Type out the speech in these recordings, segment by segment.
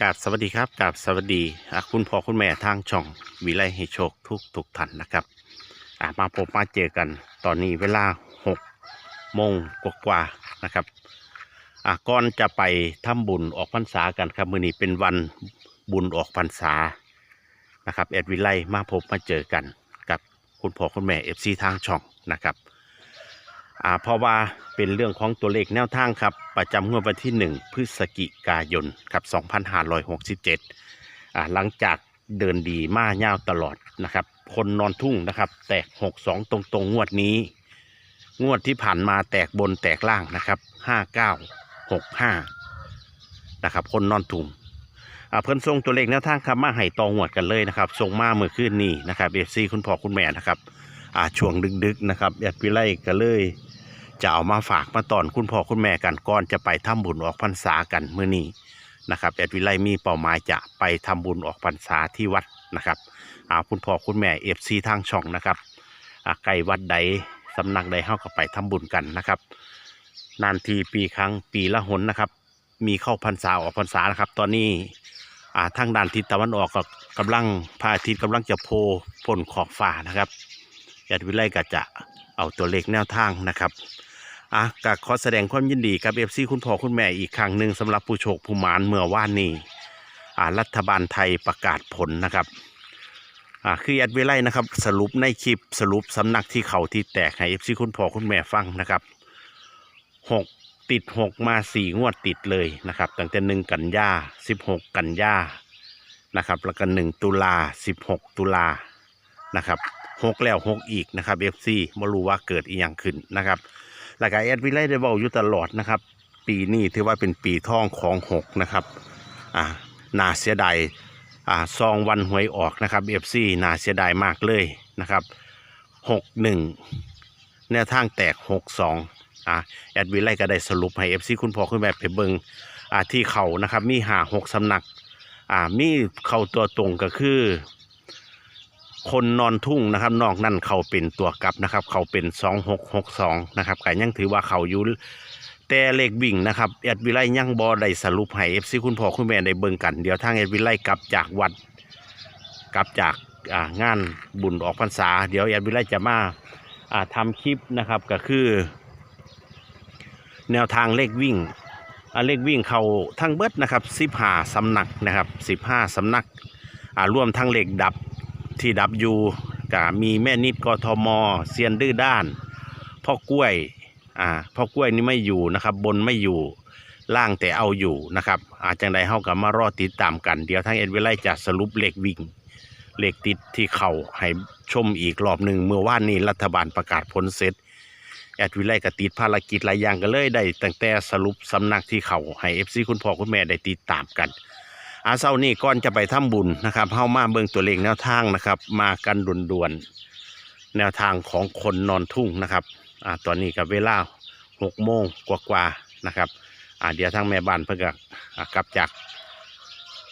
กราบสวัสดีครับกราบสวัสดีคุณพ่อคุณแม่ทางช่องวิไลให้โชคทุกทุกท่านนะครับมาพบมาเจอกันตอนนี้เวลาหกโมงกว่าๆนะครับก่อนจะไปทำบุญออกพรรษากันครับ มื้อนี้เป็นวันบุญออกพรรษานะครับแอดวิไลมาพบมาเจอกันกับคุณพ่อคุณแม่เอฟซีทางช่องนะครับ อ่าเพราะว่าเป็นเรื่องของตัวเลขแนวทางครับ ประจำงวดวันที่ 1 พฤศจิกายนครับ2567อ่าหลังจากเดินดีมาเย่าวตลอดนะครับ คนนอนทุ่งนะครับ แตก 62 ตรงๆงวดนี้ งวดที่ผ่านมาแตกบนแตกล่างนะครับ 5965นะครับ คนนอนทุ่งอ่าเพิ่นส่งตัวเลขแนวทางครับมาให้ตองวดกันเลยนะครับส่งมาเมื่อคืนนี้นะครับเอฟซีคุณพ่อคุณแม่นะครับอ่าช่วงดึกๆนะครับแอดวิไลก็เลย จะเอามาฝากมาตอนคุณพ่อคุณแม่กันก่อนจะไปทำบุญออกพรรษากันเมื่อนี้นะครับแอดวิไลมีเป้าหมายจะไปทำบุญออกพรรษาที่วัดนะครับเอาคุณพ่อคุณแม่เอฟซีทางช่องนะครับไกลวัดใดสำนักใดเฮาก็ไปทำบุญกันนะครับ นานทีปีครั้งปีละหนนะครับ มีเข้าพรรษาออกพรรษานะครับ ตอนนี้ทางด้านทิศตะวันออกก็กำลังพระอาทิตย์กำลังจะโผล่พ้นขอบฟ้านะครับญาติวิไลก็จะเอาตัวเลขแนวทางนะครับ อะก็ขอแสดงความยินดีกับเอฟซีคุณพ่อคุณแม่อีกครั้งหนึ่งสำหรับผู้โชคผู้หมานเมื่อว่านนี้อ่ารัฐบาลไทยประกาศผลนะครับอ่าคือญาติวิไลนะครับ สรุปในคลิปสรุปสำนักที่เขาที่แตกให้เอฟซีคุณพ่อคุณแม่ฟังนะครับหกติดหกมาสี่งวดติดเลยนะครับตั้งแต่หนึ่งกันยาสิบหกกันยานะครับ แล้วก็หนึ่งตุลาสิบหกตุลานะครับหกแล้วหกอีกนะครับ FC ไม่รู้ว่าเกิดอีหยังขึ้นนะครับ แล้วก็แอดวิไลได้บอกอยู่ตลอดนะครับ ปีนี้ถือว่าเป็นปีทองของหกนะครับอ่าน่าเสียดายอ่าซองวันหวยออกนะครับ FC น่าเสียดายมากเลยนะครับหกหนึ่งแนวทางแตกหกสองอ่าแอดวิไลก็ได้สรุปให้ FC คุณพ่อคุณแม่ไปเบิงอ่าที่เขานะครับมีหาหกสำนักอ่ามีเข้าตัวตรงก็คือ คนนอนทุ่งนะครับนอกนั่นเขาเป็นตัวกลับนะครับ เขาเป็นสองหกหกสองนะครับไก็ยังถือว่าเขาอยู่แต่เลขวิ่งนะครับแอดวิไลยังบอได้สรุปให้เอฟซีคุณพ่อคุณแม่ได้เบิ่งกันเดี๋ยวทางแอดวิไลกลับจากวัดกลับจากงานบุญออกพรรษา เดี๋ยวแอดวิไลจะมาอ่าทำคลิปนะครับก็คือ แนวทางเลขวิ่งเลขวิ่งเขาทั้งเบิดนะครับสิบห้าสำนักนะครับสิบห้าสำนักอ่ารวมทั้งเลขดับ ที่ดับยูก็มีแม่นิดกทมเซียนดื้อด้าน พ่อกล้วยอ่าพ่อกล้วยนี่ไม่อยู่นะครับ บนไม่อยู่ล่างแต่เอาอยู่นะครับ อาจจังใดเฮากับมารอติดตามกัน เดี๋ยวทางเอ็ดเวไลจะสรุปเลขวิ่ง เลขติดที่เข่าให้ชมอีกรอบหนึ่งเมื่อว่านนี้รัฐบาลประกาศผลเสร็จแอดวิไลก็ติดภารกิจหลายอย่างกันเลยได้ตั้งแต่สรุปสำนักที่เขาให้เอฟซีคุณพ่อคุณแม่ได้ติดตามกัน อาเช้านี้ก่อนจะไปทำบุญนะครับเข้ามาเบิ่งตัวเลขแนวทางนะครับ มากันด่วนๆแนวทางของคนนอนทุ่งนะครับอ่าตอนนี้กับเวลาหกโมงกว่าๆนะครับอ่าเดี๋ยวทางแม่บ้านเพิ่งก็อ่ากลับจาก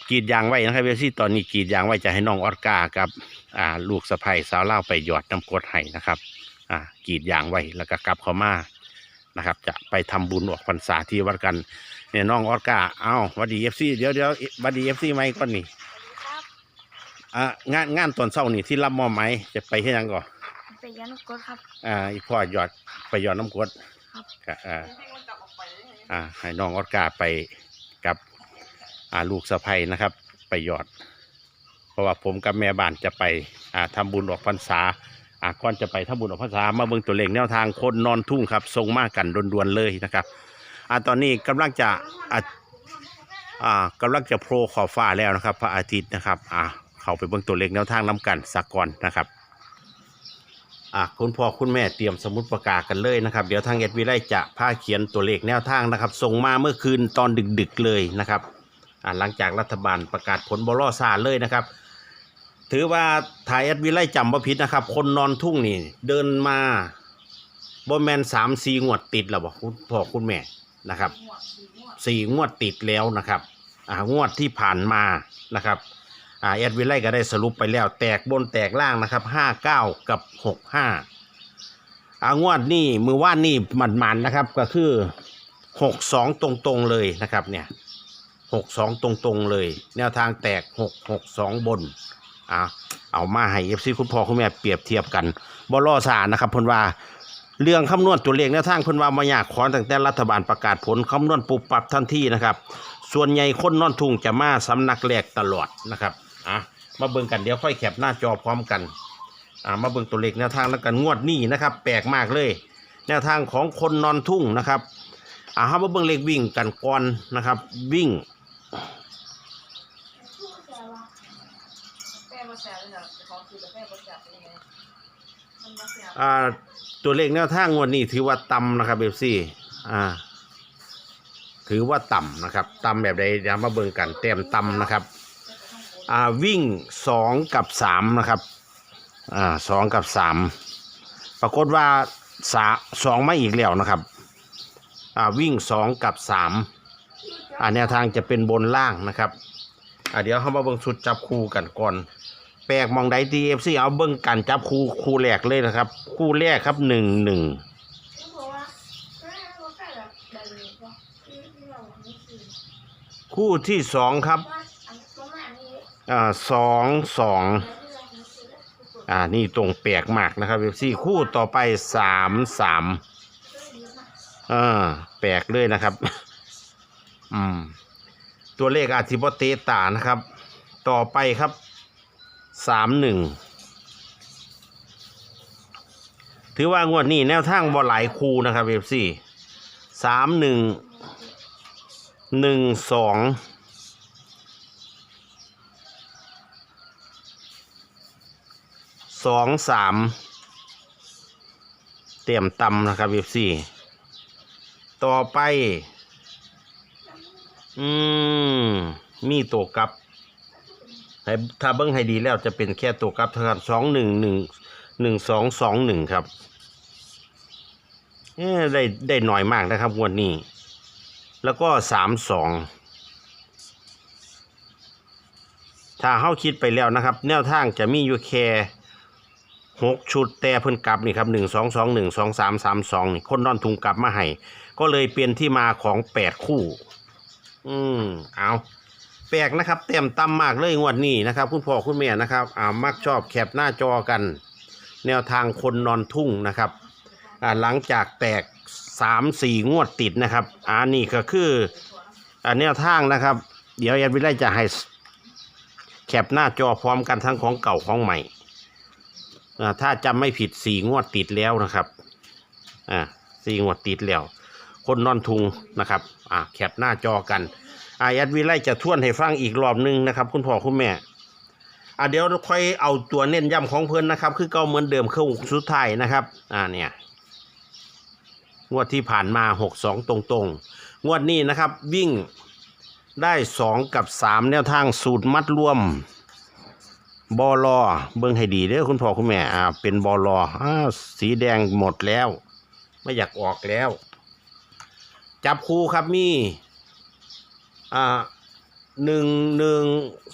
กีดยางไว้นะครับเวซี่ตอนนี้กีดยางไว้จะให้น้องออสการ์กับอ่าลูกสะใภ้สาวเล่าไปหยอดน้ำกรดให้นะครับอ่ากีดยางไว้แล้วก็กลับเข้ามา นะครับ จะไปทำบุญออกพรรษาที่วัดกันเนี่ยน้องออสการ์เอ้าหวัดดีเอฟซีเดี๋ยวเดี๋ยวหวัดดีเอฟซีไหมก่อนนี่ครับอ่างานงานตอนเช้านี่ที่รับมอบไหมจะไปที่ยังก่อนไปยันกดครับอ่าอีพ่อหยอดไปหยอดน้ำกรดครับก็อ่าอ่าให้น้องออสการ์ไปกับอ่าลูกสะใภ้นะครับ ไปหยอด เพราะว่าผมกับแม่บ้านจะไปอ่าทำบุญออกพรรษา อ่าก่อนจะไปทำบุญออกพรรษามาเบิ่งตัวเลขแนวทางคนนอนทุ่งครับทรงมากกันด่วนๆเลยนะครับอ่าตอนนี้กำลังจะอ่าอ่ากำลังจะโผล่ขอบฟ้าแล้วนะครับ พระอาทิตย์นะครับอ่าเข้าไปเบิ่งตัวเลขแนวทางน้กันสักก่อนนะครับอ่าคุณพ่อคุณแม่เตรียมสมุดประกาศกันเลยนะครับ เดี๋ยวทางเอ็ดวิไลจะพาเขียนตัวเลขแนวทางนะครับส่งมาเมื่อคืนตอนดึกๆเลยนะครับอ่าหลังจากรัฐบาลประกาศผลบอลอซาเลยนะครับ ถือว่าถ่ายเอ็ดวิไลจำบ่ผิดนะครับ คนนอนทุ่งนี่ เดินมาบ่แมนสามสี่งวดติดแล้วบอกคุณพ่อคุณแม่นะครับสี่งวดติดแล้วนะครับอ่างวดที่ผ่านมานะครับอ่าเอ็ดวิไลก็ได้สรุปไปแล้ว แตกบนแตกล่างนะครับห้าเก้ากับหกห้าอ่างวดนี่มือว่านนี่มันๆนะครับ ก็คือหกสองตรงๆเลยนะครับเนี่ยหกสองตรงๆเลย แนวทางแตกหกหกสองบน อะเอามาให้เอฟซีคุณพ่อคุณแม่เปรียบเทียบกันบอลอสารนะครับเพิ่นว่าเรื่องคำนวณตัวเลขแนวทางเพิ่นว่ามาอยากขอนตั้งแต่รัฐบาลประกาศผลคำนวณปุบปรับทันทีนะครับ ส่วนใหญ่คนนอนทุ่งจะมาสำนักแรกตลอดนะครับอะมาเบิ่งกันเดี๋ยวค่อยแคปหน้าจอพร้อมกันอะมาเบิ่งตัวเลขแนวทางแล้วกันงวดนี้นะครับ แปลกมากเลย แนวทางของคนนอนทุ่งนะครับอ่ามาเบิ่งเลขวิ่งกันก่อนนะครับ วิ่งมาแซวเลยนะจะขอคือแต่แป้งมาแซวเป็นยังไงมันมาแซว อ่าตัวเลขแนวทางงวดนี้ถือว่าต่ำนะครับเอฟซีอ่า ถือว่าต่ำนะครับต่ำแบบใดเดี๋ยวมาเบิ่งกันเต็มต่ำนะครับ อ่าวิ่งสองกับสามนะครับอ่าสองกับสามปรากฏว่าสาสองไม่อีกแล้วนะครับ อ่าวิ่งสองกับสามอ่าแนวทางจะเป็นบนล่างนะครับ อ่าเดี๋ยวเขามาเบิ่งชุดจับคู่กันก่อน แปลกมองใดดีเอฟซีเอาเบิ่งกันจับคู่คู่แรกเลยนะครับ คู่แรกครับหนึ่งหนึ่งคู่ที่สองครับอ่าสองสองอ่านี่ตรงแปลกมากนะครับเอฟซีคู่ต่อไปสามสามอ่าแปลกเลยนะครับ อืม ตัวเลขอาธิบเตตานะครับ ต่อไปครับ สามหนึ่งถือว่างวดนี้แนวทางบ่หลายคูนะครับเอฟซีสามหนึ่งหนึ่งสองสองสามเตรียมตำนะครับเอฟซีต่อไป อืม มีตัวกลับ ให้ถ้าเบิ้งให้ดีแล้วจะเป็นแค่ตัวกลับเท่านั้นสองหนึ่งหนึ่งหนึ่งสองสองหนึ่งครับได้ได้หน่อยมากนะครับงวดนี้ แล้วก็สามสองถ้าเข้าคิดไปแล้วนะครับ แนวทางจะมีอยู่แค่หกชุดแต่เพิ่นกลับนี่ครับหนึ่งสองสองหนึ่งสองสามสามสองนี่คนนอนทุงกลับมาให้ก็เลยเป็นที่มาของแปดคู่ อืมเอา แปลกนะครับเต็มตำมากเลยงวดนี้นะครับ คุณพ่อคุณแม่นะครับอ่ามักชอบแคปหน้าจอกัน แนวทางคนนอนทุ่งนะครับอ่าหลังจากแตกสามสี่งวดติดนะครับอ่านี่ก็คืออ่าแนวทางนะครับ เดี๋ยวแอดวิไลจะให้แคปหน้าจอพร้อมกันทั้งของเก่าของใหม่อ่าถ้าจำไม่ผิดสี่งวดติดแล้วนะครับอ่าสี่งวดติดแล้ว คนนอนทุงนะครับอ่าแคปหน้าจอกัน อายัดวิไลจะท่วนให้ฟังอีกรอบหนึงนะครับ คุณพ่อคุณแม่อ่าเดี๋ยวค่อยเอาตัวเน้นย้ำของเพิ่อนนะครับ คือเก่าเหมือนเดิมเข้าสุดท้ายนะครับ อ่าเนี่ยงวดที่ผ่านมาหกสองตรงๆ งวดนี้นะครับวิ่งได้สองกับสามแนวทางสูตรมัดรวมบอลอเบิ่งให้ดีเด้อคุณพ่อคุณแม่อ่าเป็นบอลออ่าสีแดงหมดแล้ว ไม่อยากออกแล้ว จับคู่ครับมี อ่าหนึ่งหนึ่ง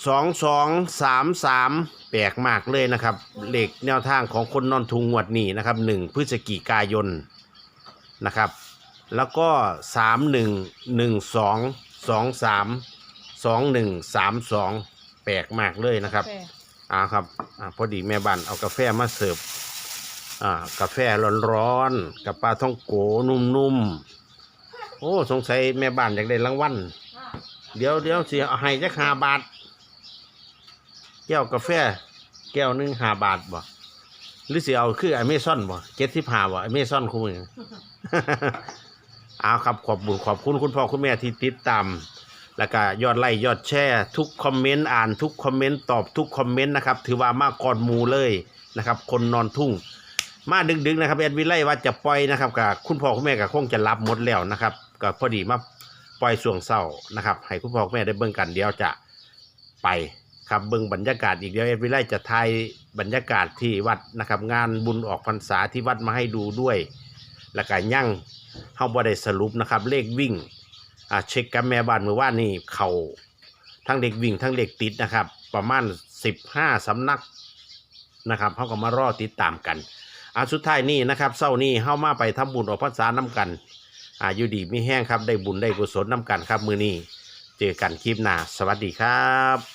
สองสองสามสามแปลกมากเลยนะครับเหล็กแนวทางของคนนอนทุงงวดนี้นะครับหนึ่งพฤศจิกายนนะครับ แล้วก็สามหนึ่งหนึ่งสองสองสามสองหนึ่งสามสองแปลกมากเลยนะครับแป้งอ่าครับอ่าพอดีแม่บ้านเอากาแฟมาเสิร์ฟอ่ากาแฟร้อนๆกับปลาท่องโกนุ่มๆโอ้สงสัยแม่บ้านอยากได้รางวัล เดี๋ยวเดี๋ยวสิเอาให้จักห้าบาท แก้วกาแฟ แก้วหนึ่งห้าบาทบ่หรือสิเอาคือไอเมซอนบ่เจ็ดสิบห้าบ่อเมซอนคู่มือเอาครับขอบบุญขอบคุณคุณพ่อคุณแม่ที่ติดตาม แล้วก็ยอดไลค์ยอดแชร์ทุกคอมเมนต์อ่านทุกคอมเมนต์ตอบทุกคอมเมนต์นะครับ ถือว่ามากก่อนหมูเลยนะครับ คนนอนทุ่ง มาดึกๆนะครับแอดวิไลว่าจะปล่อยนะครับกับคุณพ่อคุณแม่ก็คงจะรับหมดแล้วนะครับก็พอดีมา ล่อยส่วงเศร้านะครับให้คุณพ่อคุณแม่ได้เบิ่งกันเดี๋ยวจะไปครับเบิ่งบรรยากาศอีกเดี๋ยวแอดวิไลจะถ่ายบรรยากาศที่วัดนะครับ งานบุญออกพรรษาที่วัดมาให้ดูด้วย แล้วก็ยั่งเฮาบ่ได้สรุปนะครับ เลขวิ่งอ่าเช็คกับแม่บ้านเมื่อวานนี้เขาทั้งเด็กวิ่งทั้งเด็กติดนะครับ ประมาณสิบห้าสำนักนะครับเขาก็มารอติดตามกันอ่าสุดท้ายนี่นะครับเศร้านี้เข้ามาไปทำบุญออกพรรษาน้ำกัน อายุดีไม่แห้งครับ ได้บุญได้กุศลน้ำกันครับมือนี้ เจอกันคลิปหน้า สวัสดีครับ